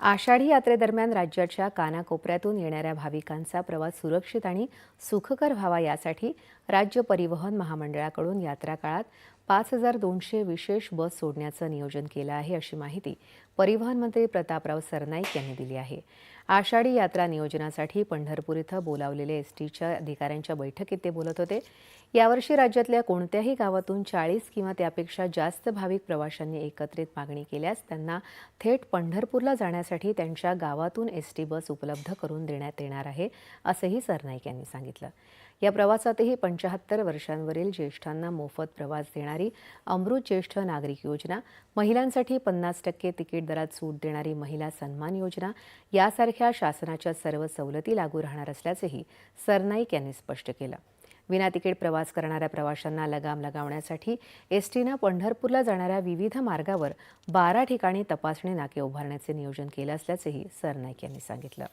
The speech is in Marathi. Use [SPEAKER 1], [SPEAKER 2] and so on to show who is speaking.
[SPEAKER 1] आषाढी यात्रेदरम्यान राज्याच्या कानाकोपऱ्यातून येणाऱ्या भाविकांचा प्रवास सुरक्षित आणि सुखकर व्हावा यासाठी राज्य परिवहन महामंडळाकडून यात्रा काळात पाच हजार दोनशे विशेष बस सोडण्याचं नियोजन केलं आहे अशी माहिती परिवहन मंत्री प्रतापराव सरनाईक यांनी दिली आहे. आषाढी यात्रा नियोजनासाठी पंढरपूर इथं बोलावलेल्या एस टीच्या अधिकाऱ्यांच्या बैठकीत ते बोलत होते. यावर्षी राज्यातल्या कोणत्याही गावातून चाळीस किंवा त्यापेक्षा जास्त भाविक प्रवाशांनी एकत्रित मागणी केल्यास त्यांना थेट पंढरपूरला करण्यासाठी त्यांच्या गावातून एस टी बस उपलब्ध करून देण्यात येणार आहे असंही सरनाईक यांनी सांगितलं. या प्रवासातही पंचाहत्तर वर्षांवरील ज्येष्ठांना मोफत प्रवास देणारी अमृत ज्येष्ठ नागरिक योजना महिलांसाठी पन्नास टक्के तिकीट दरात सूट देणारी महिला सन्मान योजना यासारख्या शासनाच्या सर्व सवलती लागू राहणार असल्याचंही सरनाईक यांनी स्पष्ट केलं. विनातिकीट प्रवास करणाऱ्या प्रवाशांना लगाम लगावण्यासाठी एस टीनं पंढरपूरला जाणाऱ्या विविध मार्गावर बारा ठिकाणी तपासणी नाके उभारण्याचे नियोजन केलं असल्याचंही सरनाईक यांनी सांगितलं.